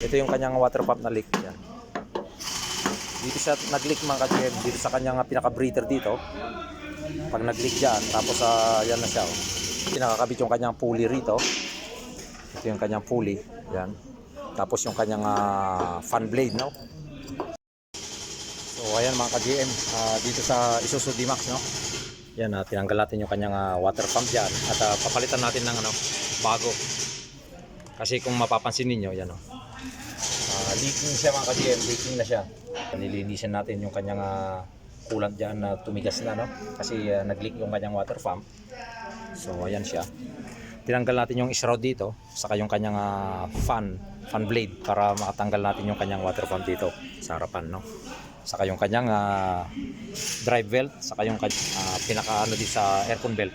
Ito yung kanyang water pump na leak yan. Dito siya nag-leak mga ka-GM, dito sa kanyang pinaka-breather dito. Pag nag-leak yan, tapos ah, yan na siya. Oh. Pinakakabit yung kanyang pulley rito. Ito yung kanyang pulley, yan. Tapos yung kanyang ah, fan blade, no? So ayan mga ka-GM, ah, dito sa Isuzu D-Max, no? Yan, ah, tinanggal natin yung kanyang ah, water pump dyan at ah, papalitan natin ng ano, bago. Kasi kung mapapansin ninyo, yan oh. Ah, leaking siya mga ka-GM, leaking na siya. Nilinisan natin yung kanyang ah, coolant dyan na tumigas na no kasi ah, nag-leak yung kanyang water pump. So ayan siya. Tinanggal natin yung shroud dito saka yung kanyang ah, fan fan blade para makatanggal natin yung kanyang water pump dito sa harapan no. Saka yung kanyang ah, drive belt saka yung ah, pinaka ano di sa aircon belt.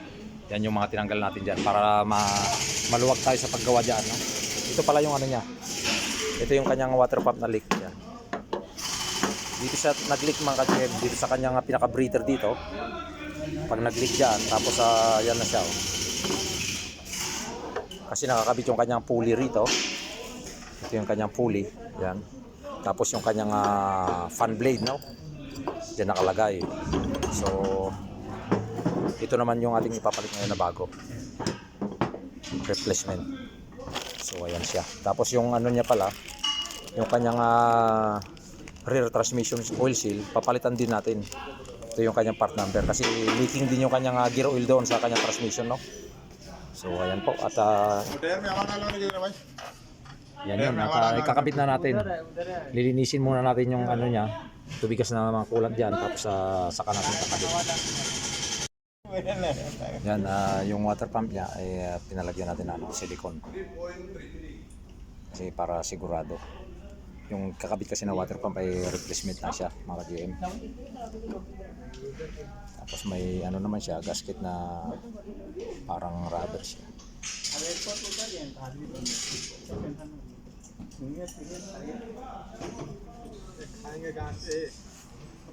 Yan yung mga tinanggal natin diyan para ma- maluwag tayo sa paggawa diyan no. Ito pala yung ano niya. Ito yung kanyang water pump na leak yan. Dito siya nag-leak mga ka-GM, dito sa kanyang pinaka-breather dito. Pag nag-leak yan, tapos ah, yan na siya. Oh. Kasi nakakabit yung kanyang pulley rito. Ito yung kanyang pulley, yan. Tapos yung kanyang ah, fan blade, no? Diyan nakalagay. So, ito naman yung ating ipapalit ngayon na bago. Replacement. So, ayan siya. Tapos yung ano niya pala, yung kanyang ah, rear transmission oil seal, papalitan din natin. Ito yung kanyang part number kasi leaking din yung kanyang ah, gear oil doon sa kanyang transmission, no? So, ayan po. At ah, yan yun. At ah, ikakabit na natin. Lilinisin muna natin yung ano niya. Tubigas na mga kulat dyan. Tapos ah, saka natin kakabit. Yan, ah, yung water pump niya ay ah, pinalagyan natin ng silicone. Kasi para sigurado. Yung kakabit kasi na water pump ay replacement na siya, mga GM. Tapos may ano naman siya, gasket na parang rubber siya. આ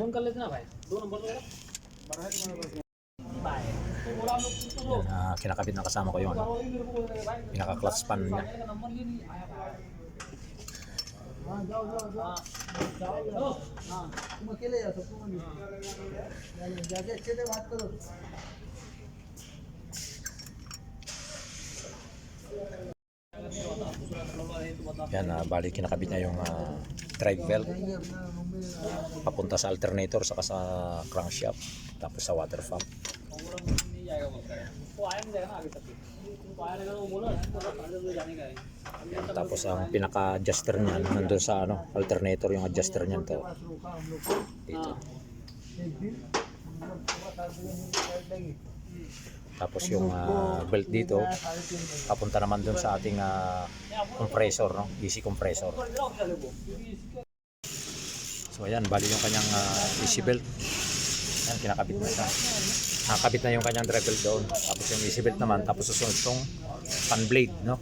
फोन कर लेते ना भाई दो नंबर तो Yan, ah, kinakabit na kasama ko yun. Pinaka-clutch span niya. Number ये नहीं आया हाँ जाओ जाओ जाओ जाओ हाँ तुम अकेले जा सकते हो जाके अच्छे से बात करो Yan, ah, bali kinakabit niya yung ah, drive belt. Papunta sa alternator saka sa crankshaft. Tapos sa water pump. Yan, tapos ang pinaka-adjuster niyan ano, nandun sa ano, alternator yung adjuster niyan to. Dito. Tapos yung uh, belt dito papunta naman dun sa ating uh, compressor, no? easy compressor. So ayan, bali yung kanyang ah, uh, easy belt. Ayan, kinakabit na siya nakakabit na yung kanyang drive doon tapos yung easy belt naman tapos susunod tong pan blade no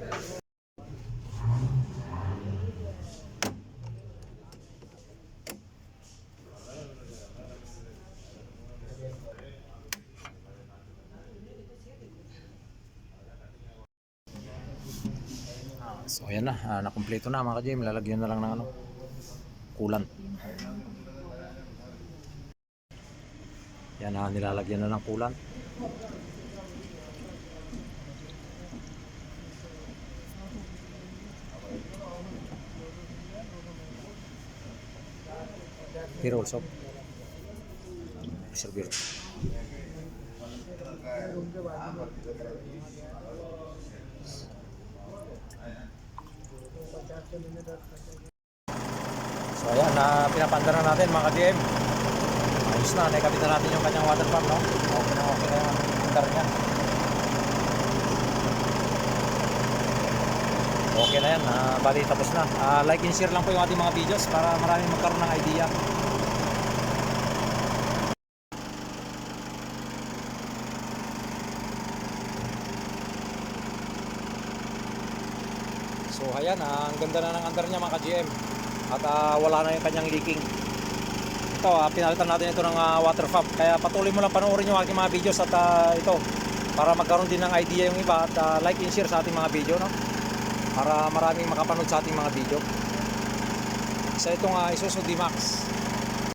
Thank you. So ayan na, ah, nakumpleto na mga ka-gym. Lalagyan na lang ng ano, kulan. Yan na, nilalagyan na ng kulan. Tirol soap. Silver. So ayan, na pinapanda na natin mga ka-GM. Ayos na, naikabit na natin yung kanyang water pump, no? Okay na okay na yung andar niya. Okay na yan, ah, bali tapos na. Ah, like and share lang po yung ating mga videos para maraming magkaroon ng idea. So ayan, ah, ang ganda na ng andar niya mga ka-GM. At ah, wala na yung kanyang leaking. Ito, ah, pinalitan natin ito ng ah, water pump. Kaya patuloy mo lang panoorin yung aking mga videos at ah, ito para magkaroon din ng idea yung iba at ah, like and share sa ating mga video no. Para maraming makapanood sa ating mga video. Sa itong uh, Isuzu D-Max